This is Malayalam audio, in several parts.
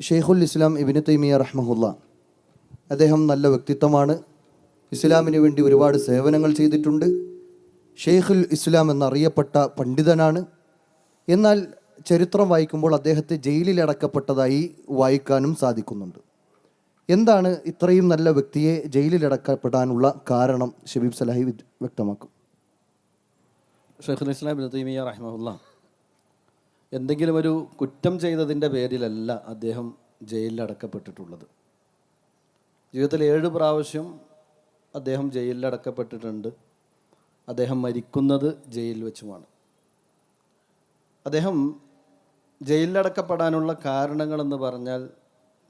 ഷെയ്ഖുൽ ഇസ്ലാം ഇബിന് തൈമിയ റഹ്മഹുല്ല. അദ്ദേഹം നല്ല വ്യക്തിത്വമാണ്. ഇസ്ലാമിന് വേണ്ടി ഒരുപാട് സേവനങ്ങൾ ചെയ്തിട്ടുണ്ട്. ഷെയ്ഖുൽ ഇസ്ലാം എന്നറിയപ്പെട്ട പണ്ഡിതനാണ്. എന്നാൽ ചരിത്രം വായിക്കുമ്പോൾ അദ്ദേഹത്തെ ജയിലിലടക്കപ്പെട്ടതായി വായിക്കാനും സാധിക്കുന്നുണ്ട്. എന്താണ് ഇത്രയും നല്ല വ്യക്തിയെ ജയിലിലടക്കപ്പെടാനുള്ള കാരണം? ഷബീബ് സലാഹി വ്യക്തമാക്കും. ഷെയ്ഖുൽ ഇസ്ലാം ഇബ്നു തൈമിയ റഹിമഹുല്ല. എന്തെങ്കിലും ഒരു കുറ്റം ചെയ്തതിന്റെ പേരിലല്ല അദ്ദേഹം ജയിലിൽ അടക്കപ്പെട്ടിട്ടുള്ളത് ജീവിതത്തിൽ ഏഴ് പ്രാവശ്യം അദ്ദേഹം ജയിലിൽ അടക്കപ്പെട്ടിട്ടുണ്ട് അദ്ദേഹം മരിക്കുന്നത് ജയിലിൽ വെച്ചുമാണ്. അദ്ദേഹം ജയിലിലടക്കപ്പെടാനുള്ള കാരണങ്ങളെന്ന് പറഞ്ഞാൽ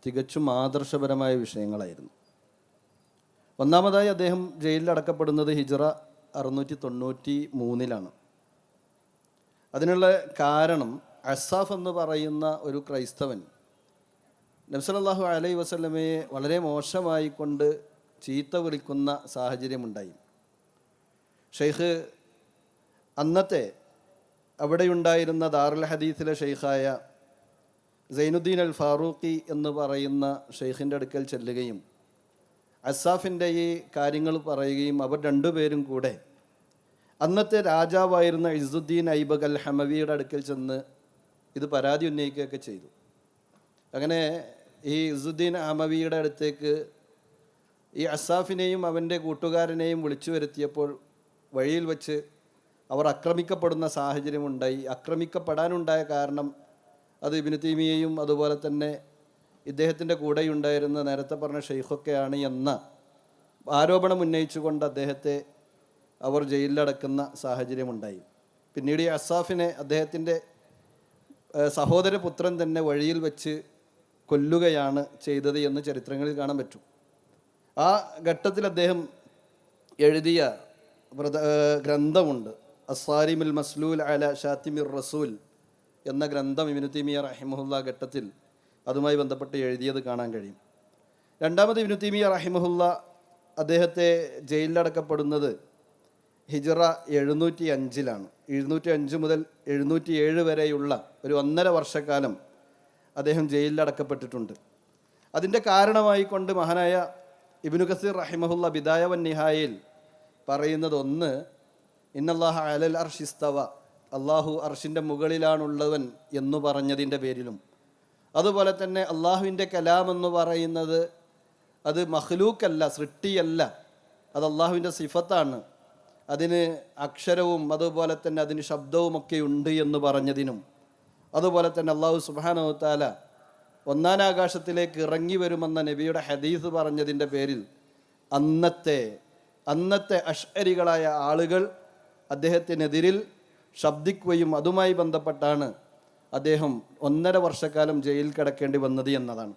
തികച്ചും ആദർശപരമായ വിഷയങ്ങളായിരുന്നു. ഒന്നാമതായി അദ്ദേഹം ജയിലിൽ അടക്കപ്പെടുന്നത് ഹിജറ അറുന്നൂറ്റി തൊണ്ണൂറ്റി മൂന്നിലാണ്. അതിനുള്ള കാരണം അസാഫ് എന്ന് പറയുന്ന ഒരു ക്രൈസ്തവൻ നബ്സലല്ലാഹു അലൈ വസ്ലമയെ വളരെ മോശമായി കൊണ്ട് ചീത്ത വിളിക്കുന്ന സാഹചര്യമുണ്ടായി. ഷെയ്ഖ് അന്നത്തെ അവിടെയുണ്ടായിരുന്ന ദാറുൽ ഹദീസിലെ ഷെയ്ഖായ സൈനുദ്ദീൻ അൽ ഫാറൂഖി എന്ന് പറയുന്ന ഷെയ്ഖിന്റെ അടുക്കൽ ചെല്ലുകയും അസാഫിന്റെ ഈ കാര്യങ്ങൾ പറയുകയും അവർ രണ്ടുപേരും കൂടെ അന്നത്തെ രാജാവായിരുന്ന ഇസുദ്ദീൻ ഐബക് അൽ ഹമവിയുടെ അടുക്കൽ ചെന്ന് ഇത് പരാതി ഉന്നയിക്കുകയൊക്കെ ചെയ്തു. അങ്ങനെ ഈ ഇസുദ്ദീൻ അമവിയുടെ അടുത്തേക്ക് ഈ അസാഫിനെയും അവന്റെ കൂട്ടുകാരനെയും വിളിച്ചു വരുത്തിയപ്പോൾ വഴിയിൽ വച്ച് അവർ ആക്രമിക്കപ്പെടുന്ന സാഹചര്യമുണ്ടായി ആക്രമിക്കപ്പെടാനുണ്ടായ കാരണം അത് ഇബിന് തീമിയെയും അതുപോലെ തന്നെ ഇദ്ദേഹത്തിന്റെ കൂടെയുണ്ടായിരുന്ന നേരത്തെ പറഞ്ഞ ഷെയ്ഖൊക്കെയാണ് എന്ന ആരോപണം ഉന്നയിച്ചുകൊണ്ട് അദ്ദേഹത്തെ അവർ ജയിലിലടക്കുന്ന സാഹചര്യമുണ്ടായി പിന്നീട് ഈ അസാഫിനെ അദ്ദേഹത്തിന്റെ സഹോദരപുത്രൻ തന്നെ വഴിയിൽ വെച്ച് കൊല്ലുകയാണ് ചെയ്തത് എന്ന് ചരിത്രങ്ങളിൽ കാണാൻ പറ്റും. ആ ഘട്ടത്തിൽ അദ്ദേഹം എഴുതിയ ഗ്രന്ഥമുണ്ട്. അസാരിമുൽ മസ്ലൂൽ അല ഷാത്തിമിർ റസൂൽ എന്ന ഗ്രന്ഥം ഇബിനു റഹിമഹുല്ല ഘട്ടത്തിൽ അതുമായി ബന്ധപ്പെട്ട് എഴുതിയത് കാണാൻ കഴിയും. രണ്ടാമത് ഇബിനു റഹിമഹുല്ല അദ്ദേഹത്തെ ജയിലിലടക്കപ്പെടുന്നത് ഹിജറ എഴുന്നൂറ്റി അഞ്ചിലാണ് എഴുന്നൂറ്റി അഞ്ച് മുതൽ എഴുന്നൂറ്റി ഏഴ് വരെയുള്ള ഒരു ഒന്നര വർഷക്കാലം അദ്ദേഹം ജയിലിലടക്കപ്പെട്ടിട്ടുണ്ട്. അതിന്റെ കാരണമായി കൊണ്ട് മഹാനായ ഇബിനു കസീർ റഹിമഹുല്ല ബിദായ വൻ നിഹായിൽ പറയുന്നത് ഒന്ന് ഇന്നല്ലാഹ അലൽ അർഷിസ്തവ അള്ളാഹു അർഷിന്റെ മുകളിലാണുള്ളവൻ എന്നു പറഞ്ഞതിന്റെ പേരിലും. അതുപോലെ തന്നെ അള്ളാഹുവിന്റെ കലാം എന്ന് പറയുന്നത് അത് മഹ്ലൂക്കല്ല സൃഷ്ടിയല്ല. അത് അള്ളാഹുവിന്റെ സിഫത്താണ്. അതിന് അക്ഷരവും അതുപോലെ തന്നെ അതിന് ശബ്ദവുമൊക്കെ ഉണ്ട് എന്ന് പറഞ്ഞതിനും അതുപോലെ തന്നെ അള്ളാഹു ഒന്നാം ആകാശത്തിലേക്ക് ഇറങ്ങി വരുമെന്ന നബിയുടെ ഹദീസ് പറഞ്ഞതിന്റെ പേരിൽ അന്നത്തെ അന്നത്തെ അഷ്അരികളായ ആളുകൾ അദ്ദേഹത്തിനെതിരിൽ ശബ്ദിക്കുകയും അതുമായി ബന്ധപ്പെട്ടാണ് അദ്ദേഹം ഒന്നര വർഷക്കാലം ജയിലിൽ കിടക്കേണ്ടി വന്നത് എന്നതാണ്.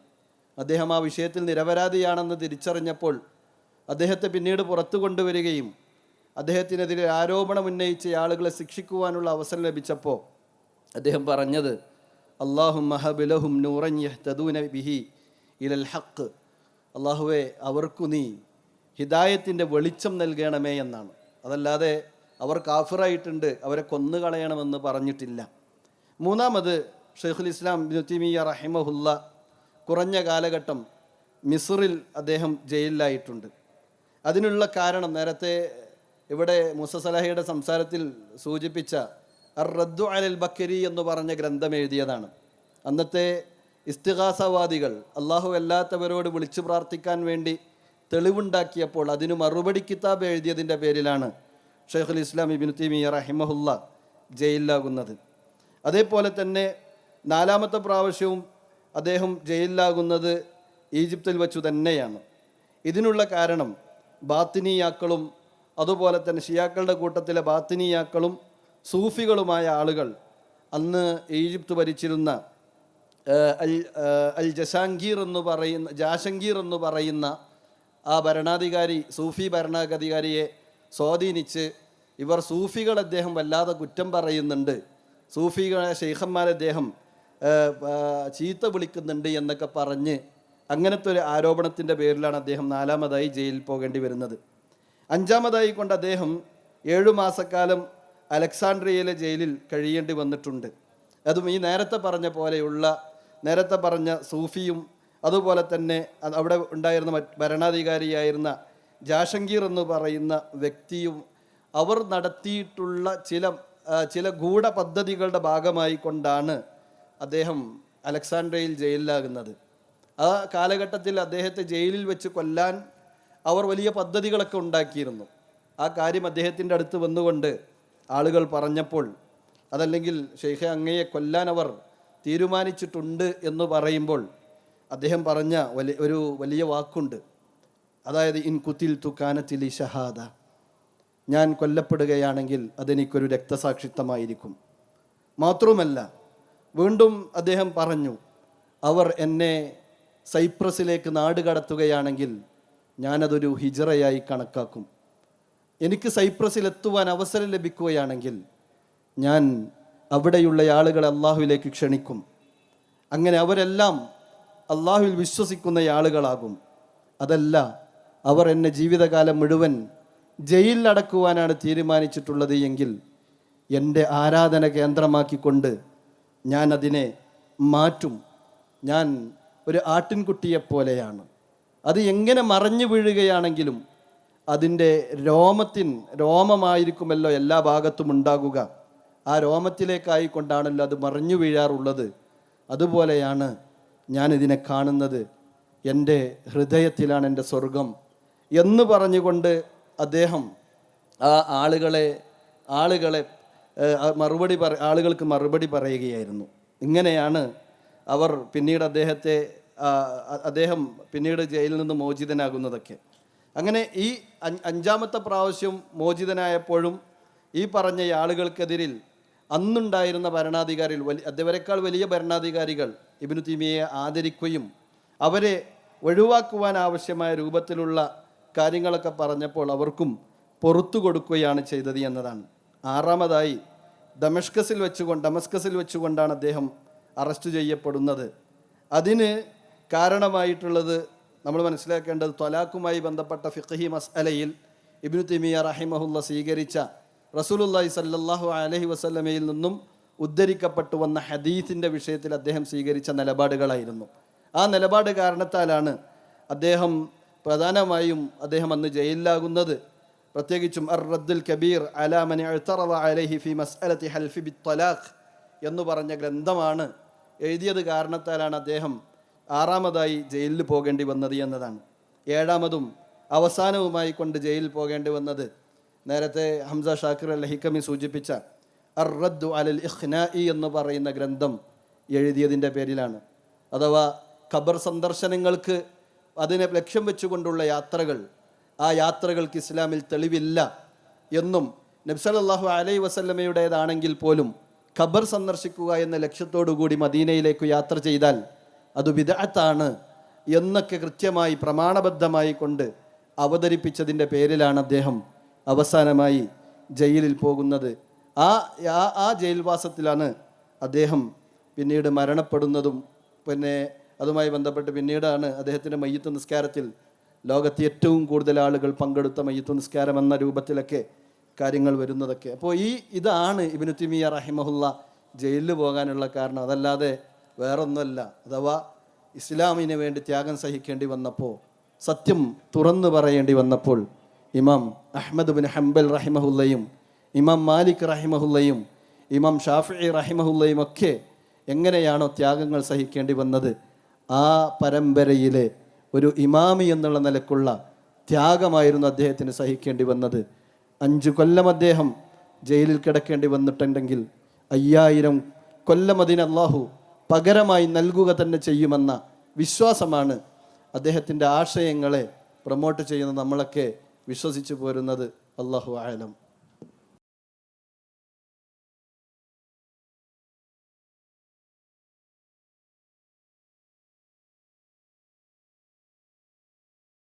അദ്ദേഹം ആ വിഷയത്തിൽ നിരപരാധിയാണെന്ന് തിരിച്ചറിഞ്ഞപ്പോൾ അദ്ദേഹത്തെ പിന്നീട് പുറത്തു കൊണ്ടുവരികയും അദ്ദേഹത്തിനെതിരെ ആരോപണം ഉന്നയിച്ച ആളുകളെ ശിക്ഷിക്കുവാനുള്ള അവസരം ലഭിച്ചപ്പോൾ അദ്ദേഹം പറഞ്ഞത് അള്ളാഹു മഹബിലഹും നൂറൻ യഹ്തദൂന ബിഹി ഇലൽ ഹക്ക് അള്ളാഹുവെ അവർക്കു നീ ഹിദായത്തിന്റെ വെളിച്ചം നൽകണമേ എന്നാണ്. അതല്ലാതെ അവർ കാഫിറായിട്ടുണ്ട് അവരെ കൊന്നുകളയണമെന്ന് പറഞ്ഞിട്ടില്ല. മൂന്നാമത് ഷെയ്ഖുൽ ഇസ്ലാം ബിനുത്തിമിയ റഹിമഹുല്ല കുറഞ്ഞ കാലഘട്ടം മിസറിൽ അദ്ദേഹം ജയിലിലായിട്ടുണ്ട്. അതിനുള്ള കാരണം നേരത്തെ ഇവിടെ മുസസലഹയുടെ സംസാരത്തിൽ സൂചിപ്പിച്ച റദ്ദു അലൽ ബക്കരി എന്ന് പറഞ്ഞ ഗ്രന്ഥം എഴുതിയതാണ്. അന്നത്തെ ഇസ്തിഹാസവാദികൾ അള്ളാഹു അല്ലാത്തവരോട് വിളിച്ചു പ്രാർത്ഥിക്കാൻ വേണ്ടി തെളിവുണ്ടാക്കിയപ്പോൾ അതിന് മറുപടി കിതാബ് എഴുതിയതിന്റെ പേരിലാണ് ഷെയ്ഖുൽ ഇസ്ലാം ഇബിൻ തീമിയ റഹിമഹുല്ല ജയിലിലാകുന്നത്. അതേപോലെ തന്നെ നാലാമത്തെ പ്രാവശ്യവും അദ്ദേഹം ജയിലിലാകുന്നത് ഈജിപ്തിൽ വച്ചു തന്നെയാണ്. ഇതിനുള്ള കാരണം ബാത്തിനിയാക്കളും അതുപോലെ തന്നെ ഷിയാക്കളുടെ കൂട്ടത്തിലെ ബാത്തിനിയാക്കളും സൂഫികളുമായ ആളുകൾ അന്ന് ഈജിപ്ത് ഭരിച്ചിരുന്ന അൽ അൽ ജസാങ്കീർ എന്ന് പറയുന്ന ജാഷങ്കീർ എന്ന് പറയുന്ന ആ ഭരണാധികാരി സൂഫി ഭരണാധികാരിയെ സ്വാധീനിച്ച് ഇവർ സൂഫികൾ അദ്ദേഹം വല്ലാതെ കുറ്റം പറയുന്നുണ്ട്. സൂഫികളെ ഷെയ്ഖന്മാരെ അദ്ദേഹം ചീത്ത വിളിക്കുന്നുണ്ട് എന്നൊക്കെ പറഞ്ഞ് അങ്ങനത്തെ ഒരു ആരോപണത്തിന്റെ പേരിലാണ് അദ്ദേഹം നാലാമതായി ജയിലിൽ പോകേണ്ടി വരുന്നത്. അഞ്ചാമതായി കൊണ്ട് അദ്ദേഹം ഏഴു മാസക്കാലം അലക്സാണ്ട്രിയയിലെ ജയിലിൽ കഴിയേണ്ടി വന്നിട്ടുണ്ട്. അതും ഈ നേരത്തെ പറഞ്ഞ പോലെയുള്ള നേരത്തെ പറഞ്ഞ സൂഫിയും അതുപോലെ തന്നെ അവിടെ ഉണ്ടായിരുന്ന ഭരണാധികാരിയായിരുന്ന ജാഷങ്കീർ എന്ന് പറയുന്ന വ്യക്തിയും അവർ നടത്തിയിട്ടുള്ള ചില ചില ഗൂഢ പദ്ധതികളുടെ ഭാഗമായി കൊണ്ടാണ് അദ്ദേഹം അലക്സാണ്ട്രയിൽ ജയിലിലാകുന്നത്. ആ കാലഘട്ടത്തിൽ അദ്ദേഹത്തെ ജയിലിൽ വെച്ച് കൊല്ലാൻ അവർ വലിയ പദ്ധതികളൊക്കെ ഉണ്ടാക്കിയിരുന്നു. ആ കാര്യം അദ്ദേഹത്തിന്റെ അടുത്ത് വന്നുകൊണ്ട് ആളുകൾ പറഞ്ഞപ്പോൾ അതല്ലെങ്കിൽ ഷെയ്ഖെ അങ്ങയെ കൊല്ലാൻ അവർ തീരുമാനിച്ചിട്ടുണ്ട് എന്ന് പറയുമ്പോൾ അദ്ദേഹം പറഞ്ഞ വലിയ ഒരു വലിയ വാക്കുണ്ട്. അതായത് ഇൻ കുത്തിൽ തുക്കാനത്തിലി ഷഹാദ. ഞാൻ കൊല്ലപ്പെടുകയാണെങ്കിൽ അതെനിക്കൊരു രക്തസാക്ഷിത്വമായിരിക്കും. മാത്രവുമല്ല വീണ്ടും അദ്ദേഹം പറഞ്ഞു അവർ എന്നെ സൈപ്രസിലേക്ക് നാട് കടത്തുകയാണെങ്കിൽ ഞാനതൊരു ഹിജറയായി കണക്കാക്കും. എനിക്ക് സൈപ്രസിൽ എത്തുവാൻ അവസരം ലഭിക്കുകയാണെങ്കിൽ ഞാൻ അവിടെയുള്ള ആളുകളെ അള്ളാഹുവിലേക്ക് ക്ഷണിക്കും. അങ്ങനെ അവരെല്ലാം അള്ളാഹുവിൽ വിശ്വസിക്കുന്ന ആളുകളാകും. അതല്ല അവർ എന്നെ ജീവിതകാലം മുഴുവൻ ജയിലിലടക്കുവാനാണ് തീരുമാനിച്ചിട്ടുള്ളത് എങ്കിൽ എന്റെ ആരാധന കേന്ദ്രമാക്കിക്കൊണ്ട് ഞാൻ അതിനെ മാറ്റും. ഞാൻ ഒരു ആട്ടിൻകുട്ടിയെപ്പോലെയാണ്. അത് എങ്ങനെ മറഞ്ഞു വീഴുകയാണെങ്കിലും അതിന്റെ രോമത്തിൻ രോമമായിരിക്കുമല്ലോ എല്ലാ ഭാഗത്തും ഉണ്ടാകുക. ആ രോമത്തിലേക്കായിക്കൊണ്ടാണല്ലോ അത് മറിഞ്ഞു വീഴാറുള്ളത്. അതുപോലെയാണ് ഞാനിതിനെ കാണുന്നത്. എന്റെ ഹൃദയത്തിലാണ് എന്റെ സ്വർഗം എന്ന് പറഞ്ഞുകൊണ്ട് അദ്ദേഹം ആ ആളുകളെ ആളുകളെ മറുപടി പറ ആളുകൾക്ക് മറുപടി പറയുകയായിരുന്നു. ഇങ്ങനെയാണ് അവർ പിന്നീട് അദ്ദേഹത്തെ അദ്ദേഹം പിന്നീട് ജയിലിൽ നിന്ന് മോചിതനാകുന്നതൊക്കെ. അങ്ങനെ ഈ അഞ്ചാമത്തെ പ്രാവശ്യം മോചിതനായപ്പോഴും ഈ പറഞ്ഞ ആളുകൾക്കെതിരിൽ അന്നുണ്ടായിരുന്ന ഭരണാധികാരികൾ വലിയ അദ്ദേഹരെക്കാൾ വലിയ ഭരണാധികാരികൾ ഇബിനു തീമിയെ ആദരിക്കുകയും അവരെ ഒഴിവാക്കുവാൻ ആവശ്യമായ രൂപത്തിലുള്ള കാര്യങ്ങളൊക്കെ പറഞ്ഞപ്പോൾ അവർക്കും പുറത്തു കൊടുക്കുകയാണ് ചെയ്തത് എന്നതാണ്. ആറാമതായി ഡമസ്കസിൽ വെച്ചുകൊണ്ട് ഡമസ്കസിൽ വെച്ചുകൊണ്ടാണ് അദ്ദേഹം അറസ്റ്റ് ചെയ്യപ്പെടുന്നത്. അതിന് കാരണമായിട്ടുള്ളത് നമ്മൾ മനസ്സിലാക്കേണ്ടത് ത്വലാഖുമായി ബന്ധപ്പെട്ട ഫിഖഹി മസ്അലയിൽ ഇബ്നു തിമിയ റഹിമഹുല്ല സ്വീകരിച്ച റസൂലുല്ലാഹി സല്ലാഹു അലഹി വസല്ലമയിൽ നിന്നും ഉദ്ധരിക്കപ്പെട്ടു വന്ന ഹദീസിന്റെ വിഷയത്തിൽ അദ്ദേഹം സ്വീകരിച്ച നിലപാടുകളായിരുന്നു. ആ നിലപാട് കാരണത്താലാണ് അദ്ദേഹം പ്രധാനമായും അദ്ദേഹം അന്ന് ജയിലിലാകുന്നത്. പ്രത്യേകിച്ചും അർ റദ്ദുൽ കബീർ അലാമനി അലഹി ഫി മസ്അലത്തി ഹൽഫി ബി തലാഖ് എന്ന് പറഞ്ഞ ഗ്രന്ഥമാണ് എഴുതിയത് കാരണത്താലാണ് അദ്ദേഹം ആറാമതായി ജയിലിൽ പോകേണ്ടി വന്നത് എന്നതാണ്. ഏഴാമതും അവസാനവുമായി കൊണ്ട് ജയിലിൽ പോകേണ്ടി വന്നത് നേരത്തെ ഹംസ ഷാക്കിർ അൽ ഹിക്കമി സൂചിപ്പിച്ച അർറദ്ദു അലൽ ഇഖ്നാഇ എന്ന് പറയുന്ന ഗ്രന്ഥം എഴുതിയതിന്റെ പേരിലാണ്. അഥവാ ഖബർ സന്ദർശനങ്ങൾക്ക് അതിനെ ലക്ഷ്യം വെച്ചുകൊണ്ടുള്ള യാത്രകൾ ആ യാത്രകൾക്ക് ഇസ്ലാമിൽ തെളിവില്ല എന്നും നബ്സലല്ലാഹു അലൈ വസല്ലമയുടേതാണെങ്കിൽ പോലും ഖബർ സന്ദർശിക്കുക എന്ന ലക്ഷ്യത്തോടു കൂടി മദീനയിലേക്ക് യാത്ര ചെയ്താൽ അത് വിദഗ്ധാണ് എന്നൊക്കെ കൃത്യമായി പ്രമാണബദ്ധമായി കൊണ്ട് അവതരിപ്പിച്ചതിന്റെ പേരിലാണ് അദ്ദേഹം അവസാനമായി ജയിലിൽ പോകുന്നത്. ആ ആ ജയിൽവാസത്തിലാണ് അദ്ദേഹം പിന്നീട് മരണപ്പെടുന്നതും പിന്നെ അതുമായി ബന്ധപ്പെട്ട് പിന്നീടാണ് അദ്ദേഹത്തിന്റെ മയ്യത്ത് നിസ്കാരത്തിൽ ലോകത്ത് ഏറ്റവും കൂടുതൽ ആളുകൾ പങ്കെടുത്ത മയ്യത്ത് നിസ്കാരം എന്ന രൂപത്തിലൊക്കെ കാര്യങ്ങൾ വരുന്നതൊക്കെ. അപ്പോൾ ഈ ഇതാണ് ഇബിനു തിമിയ റഹിമഹുല്ല ജയിലിൽ പോകാനുള്ള കാരണം. അതല്ലാതെ വേറൊന്നുമല്ല. അഥവാ ഇസ്ലാമിന് വേണ്ടി ത്യാഗം സഹിക്കേണ്ടി വന്നപ്പോൾ സത്യം തുറന്നു പറയേണ്ടി വന്നപ്പോൾ ഇമാം അഹമ്മദ് ബിൻ ഹംബൽ റഹിമഹുല്ലയും ഇമാം മാലിക് റഹിമഹുല്ലയും ഇമാം ഷാഫി റഹിമഹുല്ലയും ഒക്കെ എങ്ങനെയാണോ ത്യാഗങ്ങൾ സഹിക്കേണ്ടി വന്നത്? ആ പരമ്പരയിലെ ഒരു ഇമാമി എന്നുള്ള നിലക്കുള്ള ത്യാഗമായിരുന്നു അദ്ദേഹത്തിന് സഹിക്കേണ്ടി വന്നത്. അഞ്ചു കൊല്ലം അദ്ദേഹം ജയിലിൽ കിടക്കേണ്ടി വന്നിട്ടുണ്ടെങ്കിൽ അയ്യായിരം കൊല്ലം അതിന് പകരമായി നൽകുക തന്നെ ചെയ്യുമെന്ന വിശ്വാസമാണ് അദ്ദേഹത്തിന്റെ ആശയങ്ങളെ പ്രൊമോട്ട് ചെയ്യുന്ന നമ്മളൊക്കെ വിശ്വസിച്ചു പോരുന്നത്. അള്ളാഹു ആലം